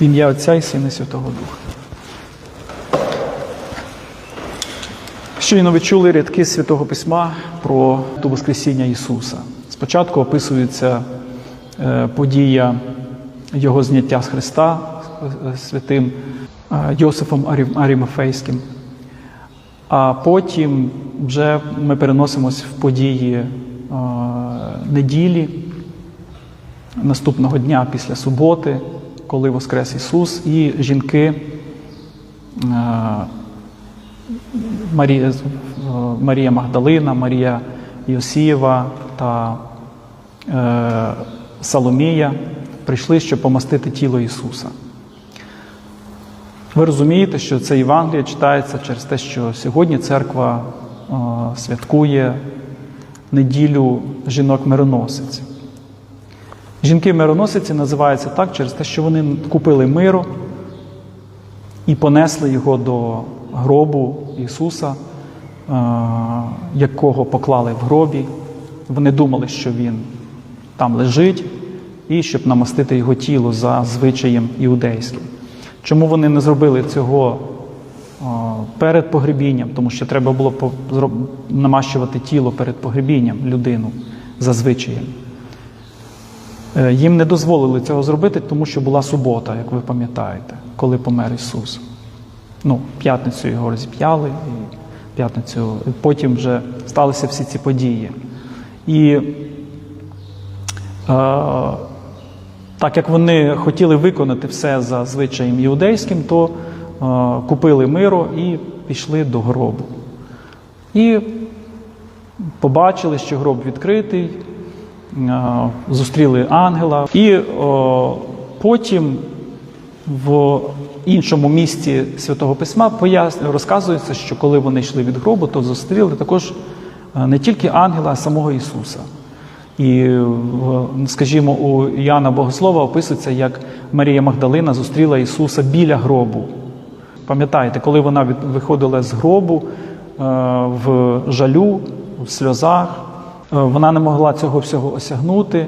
В ім'я Отця і Сина Святого Духа. Щойно ви чули рядки Святого Письма про ту Воскресіння Ісуса. Спочатку описується е, подія Його зняття з Христа е, святим е, Йосифом Арімафейським. А потім вже ми переносимось в події неділі, наступного дня після суботи, коли Воскрес Ісус, і жінки е, Марія, е, Марія Магдалина, Марія Йосієва та е, Соломія прийшли, щоб помастити тіло Ісуса. Ви розумієте, що це Євангеліє читається через те, що сьогодні церква святкує неділю жінок-мироносиць. Жінки-мироносиці називаються так через те, що вони купили миру і понесли його до гробу Ісуса, е, якого поклали в гробі. Вони думали, що Він там лежить, і щоб намастити його тіло за звичаєм іудейським. Чому вони не зробили цього е, перед погребінням? Тому що треба було намащувати тіло перед погребінням людину за звичаєм. Е, Їм не дозволили цього зробити, тому що була субота, як ви пам'ятаєте, коли помер Ісус. Ну, п'ятницю його розіп'яли, і п'ятницю потім вже сталися всі ці події. І е, так як вони хотіли виконати все за звичаєм іудейським, то е, купили миру і пішли до гробу. І побачили, що гроб відкритий, зустріли ангела. І о, потім в іншому місці Святого Письма розказується, що коли вони йшли від гробу, то зустріли також е, не тільки ангела, а самого Ісуса. І, скажімо, у Іоанна Богослова описується, як Марія Магдалина зустріла Ісуса біля гробу. Пам'ятаєте, коли вона виходила з гробу е, в жалю, в сльозах, е, вона не могла цього всього осягнути.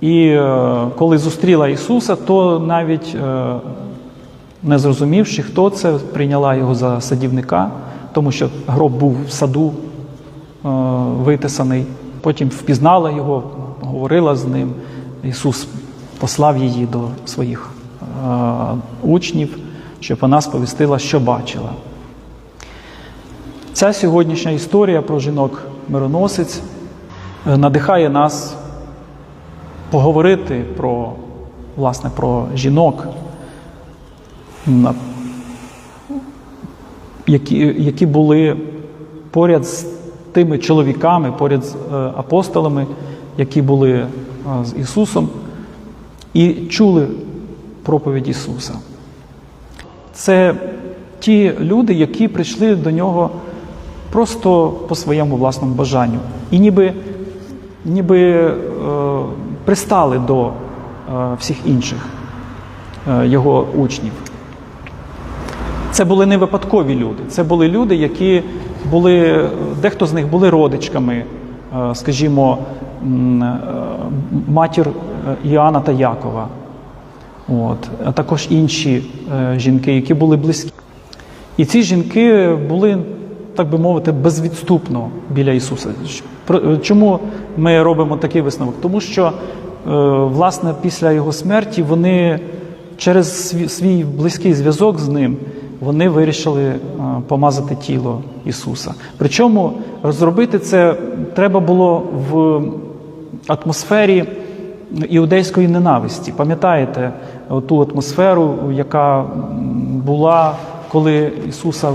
І е, коли зустріла Ісуса, то навіть е, не зрозумівши, хто це, прийняла його за садівника, тому що гроб був в саду е, витисаний. Потім впізнала його, говорила з ним. Ісус послав її до своїх е, учнів, щоб вона сповістила, що бачила. Ця сьогоднішня історія про жінок-мироносиць е, надихає нас поговорити про, власне, про жінок, які, які були поряд з тими чоловіками, поряд з е, апостолами, які були е, з Ісусом, і чули проповідь Ісуса. Це ті люди, які прийшли до нього просто по своєму власному бажанню. І ніби, ніби е, пристали до е, всіх інших е, його учнів. Це були не випадкові люди. Це були люди, які були, дехто з них були родичками, скажімо, матір Іоанна та Якова. От, а також інші жінки, які були близькі. І ці жінки були, так би мовити, безвідступно біля Ісуса. Чому ми робимо такий висновок? Тому що, е, власне, після Його смерті вони через свій, свій близький зв'язок з ним вони вирішили е, помазати тіло Ісуса. Причому зробити це треба було в атмосфері іудейської ненависті. Пам'ятаєте ту атмосферу, яка була, коли Ісуса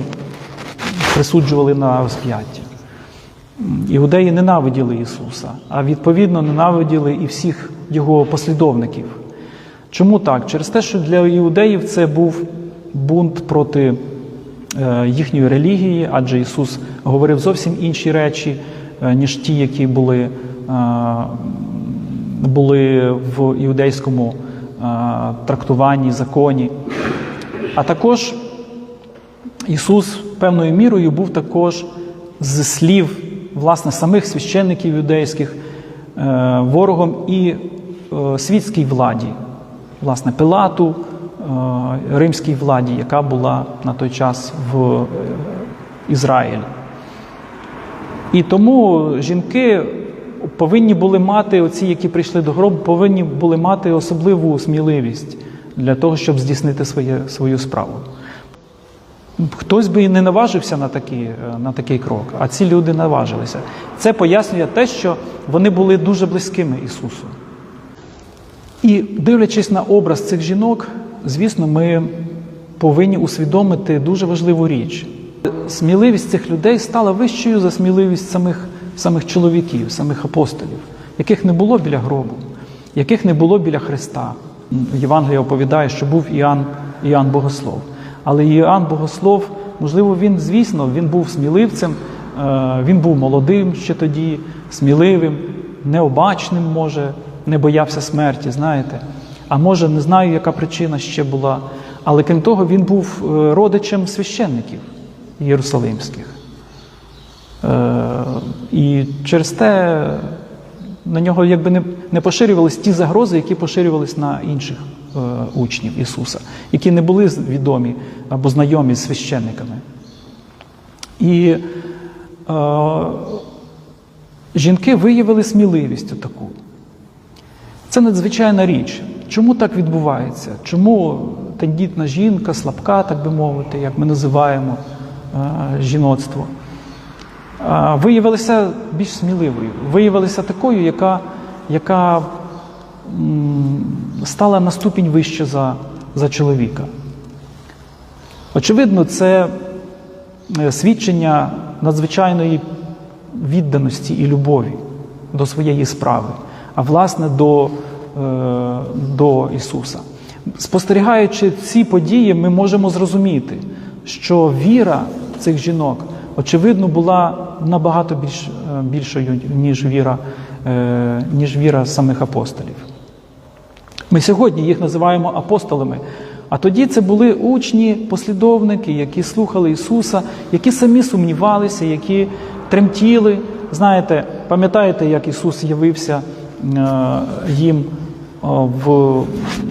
присуджували на розп'яття. Іудеї ненавиділи Ісуса, а відповідно ненавиділи і всіх його послідовників. Чому так? Через те, що для іудеїв це був бунт проти е, їхньої релігії, адже Ісус говорив зовсім інші речі, е, ніж ті, які були, е, були в іудейському трактуванні, законі. А також Ісус певною мірою був також з слів власне самих священників юдейських е, ворогом і е, світській владі, власне, Пилату, римській владі, яка була на той час в е, Ізраїлі. І тому жінки повинні були мати, оці, які прийшли до гробу, повинні були мати особливу сміливість для того, щоб здійснити своє, свою справу. Хтось би і не наважився на такий, на такий крок, а ці люди наважилися. Це пояснює те, що вони були дуже близькими Ісусу. І дивлячись на образ цих жінок, звісно, ми повинні усвідомити дуже важливу річ. Сміливість цих людей стала вищою за сміливість самих, самих чоловіків, самих апостолів, яких не було біля гробу, яких не було біля Христа. Євангелія оповідає, що був Іоанн, Іоанн Богослов. Але Іоанн Богослов, можливо, він, звісно, він був сміливцем, е, він був молодим ще тоді, сміливим, необачним, може, не боявся смерті, знаєте. А може, не знаю, яка причина ще була. Але крім того, він був е, родичем священників єрусалимських. Е, І через те на нього якби не, поширювались ті загрози, які поширювались на інших учнів Ісуса, які не були відомі або знайомі з священниками. І е, жінки виявили сміливість таку. Це надзвичайна річ. Чому так відбувається? Чому тендітна жінка, слабка, так би мовити, як ми називаємо е, жіноцтво, е, виявилася більш сміливою, виявилася такою, яка, яка стала на ступінь вище за, за чоловіка. Очевидно, це е, свідчення надзвичайної відданості і любові до своєї справи, а власне до, е, до Ісуса. Спостерігаючи ці події, ми можемо зрозуміти, що віра цих жінок, очевидно, була набагато більш, е, більшою, ніж віра, ніж віра самих апостолів. Ми сьогодні їх називаємо апостолами. А тоді це були учні, послідовники, які слухали Ісуса, які самі сумнівалися, які тремтіли. Знаєте, пам'ятаєте, як Ісус явився е, їм е, в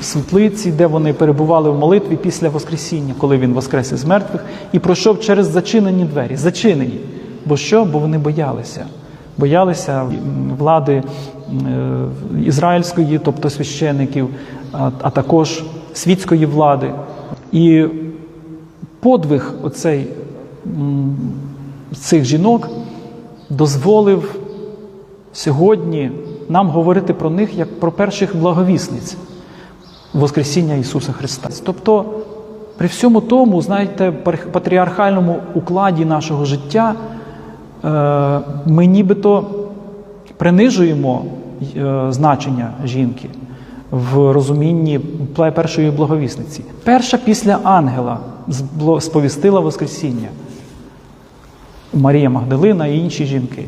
світлиці, де вони перебували в молитві після Воскресіння, коли Він воскрес із мертвих, і пройшов через зачинені двері. Зачинені. Бо що? Бо вони боялися. Боялися влади ізраїльської, тобто священиків, а, також світської влади. І подвиг оцей цих жінок дозволив сьогодні нам говорити про них як про перших благовісниць Воскресіння Ісуса Христа. Тобто, при всьому тому, знаєте, патріархальному укладі нашого життя е, ми нібито принижуємо е, значення жінки в розумінні першої благовісниці. Перша після ангела сповістила Воскресіння. Марія Магдалина і інші жінки.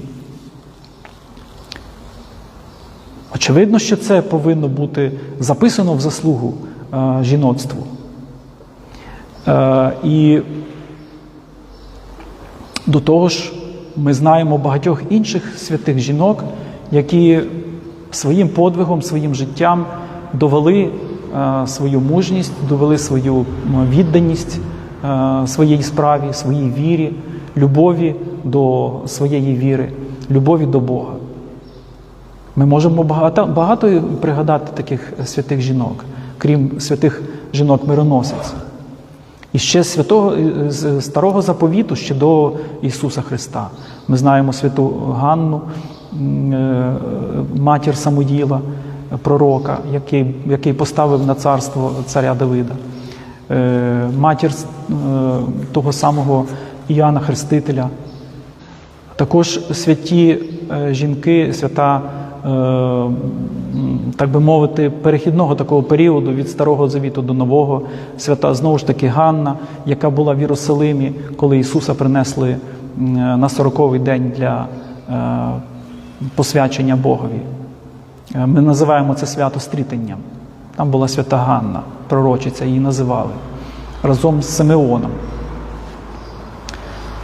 Очевидно, що це повинно бути записано в заслугу е, жіноцтву. Е, і до того ж, ми знаємо багатьох інших святих жінок, які своїм подвигом, своїм життям довели е, свою мужність, довели свою відданість е, своїй справі, своїй вірі, любові до своєї віри, любові до Бога. Ми можемо багато, багато пригадати таких святих жінок, крім святих жінок-мироносиць. І ще святого з старого заповіту, ще до Ісуса Христа. Ми знаємо святу Ганну, е, матір Самуїла, пророка, який, який поставив на царство царя Давида, Е, матір е, того самого Іоанна Хрестителя. Також святі е, жінки, свята, е, так би мовити, перехідного такого періоду від Старого Завіту до Нового, свята знову ж таки Ганна, яка була в Єрусалимі, коли Ісуса принесли на сороковий день для е, посвячення Богові. Е, Ми називаємо це свято стрітенням. Там була свята Ганна, пророчиця, її називали разом з Симеоном.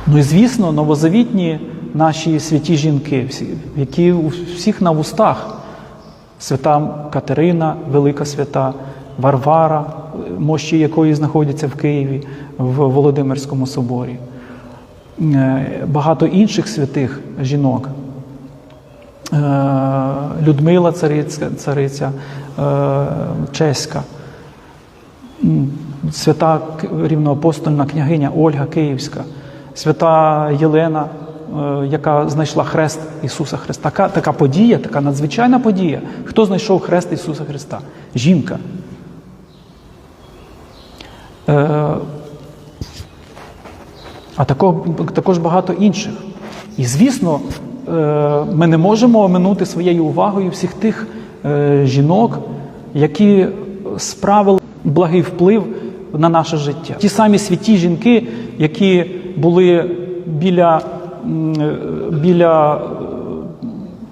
Ну і звісно, новозавітні наші святі жінки, які у всіх на вустах. Свята Катерина, велика свята, Варвара, мощі якої знаходяться в Києві в Володимирському соборі. Е, Багато інших святих жінок. Е, Людмила цариця, цариця е, чеська, свята рівноапостольна княгиня Ольга Київська, свята Єлена, е, яка знайшла хрест Ісуса Христа. Така, така подія, така надзвичайна подія. Хто знайшов хрест Ісуса Христа? Жінка. А тако- також багато інших. І звісно, ми не можемо оминути своєю увагою всіх тих е, жінок, які справили благий вплив на наше життя. Ті самі святі жінки, які були біля, е, біля е,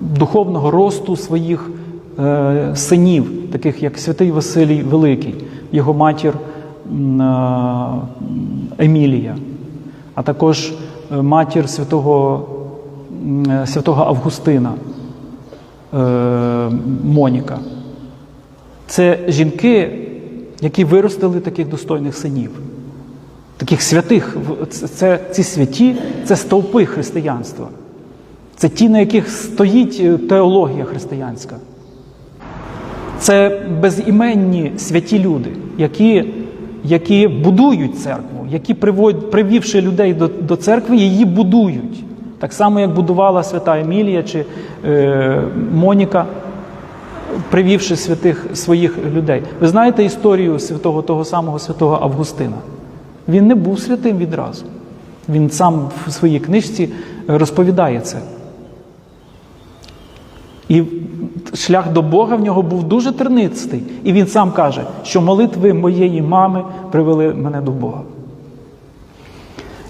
духовного росту своїх е, синів, таких як святий Василій Великий, його матір е, Емілія, а також е, матір святого, е, святого Августина е, Моніка. Це жінки, які виростили таких достойних синів, таких святих. Це, ці святі це стовпи християнства. Це ті, на яких стоїть е, теологія християнська. Це безіменні святі люди, які, які будують церкву, які, привівши людей до, до церкви, її будують. Так само, як будувала свята Емілія чи е, Моніка, привівши святих своїх людей. Ви знаєте історію святого того самого святого Августина? Він не був святим відразу. Він сам в своїй книжці розповідає це. І шлях до Бога в нього був дуже тернистий. І він сам каже, що молитви моєї мами привели мене до Бога.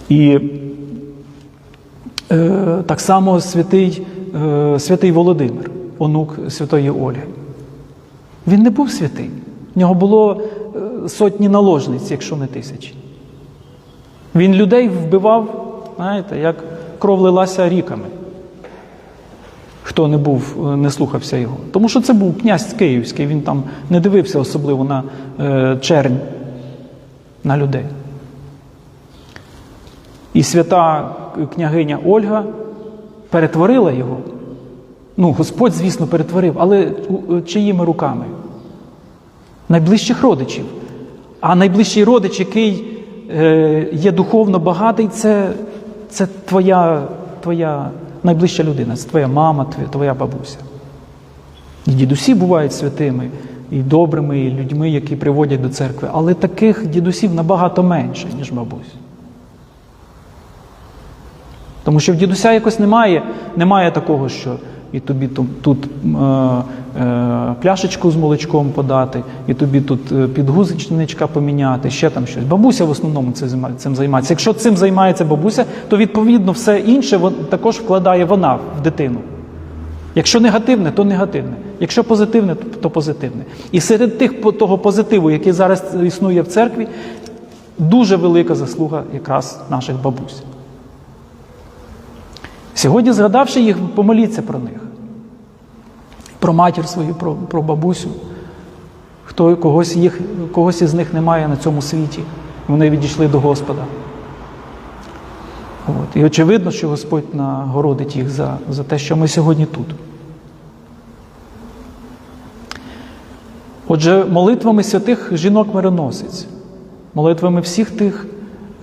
І так само святий, е, святий Володимир, онук святої Ольги. Він не був святий. В нього було е, сотні наложниць, якщо не тисячі. Він людей вбивав, знаєте, як кров лилася ріками хто не був, е, не слухався його. Тому що це був князь Київський, він там не дивився особливо на е, чернь, на людей. І свята княгиня Ольга перетворила його. Ну, Господь, звісно, перетворив, але чиїми руками? Найближчих родичів. А найближчий родич, який е, є духовно багатий, це, це твоя, твоя найближча людина, це твоя мама, твоя, бабуся. І дідусі бувають святими і добрими, і людьми, які приводять до церкви. Але таких дідусів набагато менше, ніж бабусь. Тому що в дідуся якось немає, немає такого, що і тобі тут, е, е, пляшечку з молочком подати, і тобі тут е, підгузочничка поміняти, ще там щось. Бабуся в основному цим займається. Якщо цим займається бабуся, то відповідно все інше також вкладає вона в дитину. Якщо негативне, то негативне. Якщо позитивне, то- позитивне. І серед тих того позитиву, який зараз існує в церкві, дуже велика заслуга якраз наших бабусь. Сьогодні, згадавши їх, помоліться про них, про матір свою, про, про бабусю. Хто когось, їх, когось із них немає на цьому світі. Вони відійшли до Господа. От. І очевидно, що Господь нагородить їх за, за те, що ми сьогодні тут. Отже, молитвами святих жінок мироносиць, молитвами всіх тих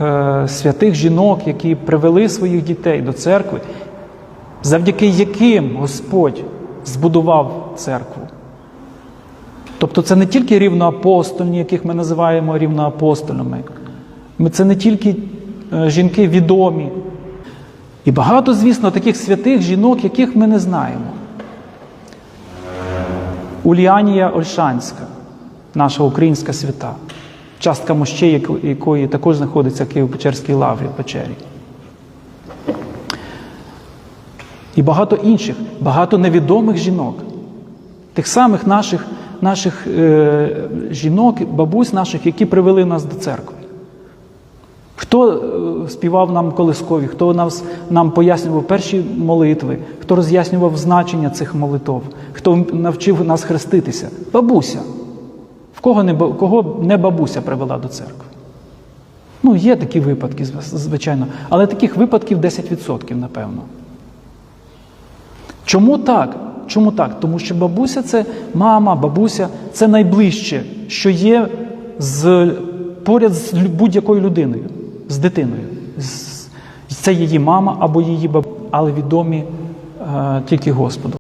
е, святих жінок, які привели своїх дітей до церкви, завдяки яким Господь збудував церкву. Тобто це не тільки рівноапостольні, яких ми називаємо рівноапостольними. Це не тільки е, жінки відомі. І багато, звісно, таких святих жінок, яких ми не знаємо. Уліанія Ольшанська, наша українська свята, частка мощей, якої також знаходиться в Києво-Печерській лаврі в печері. І багато інших, багато невідомих жінок, тих самих наших, наших е, жінок, бабусь наших, які привели нас до церкви. Хто е, співав нам колискові, хто нас, нам пояснював перші молитви, хто роз'яснював значення цих молитв, хто навчив нас хреститися? Бабуся. В кого не, кого не бабуся привела до церкви? Ну, є такі випадки, звичайно, але таких випадків 10%, напевно. Чому так? Чому так? Тому що бабуся це мама, бабуся це найближче, що є з, поряд з будь-якою людиною, з дитиною. Це її мама або її бабуся, але відомі е, тільки Господу.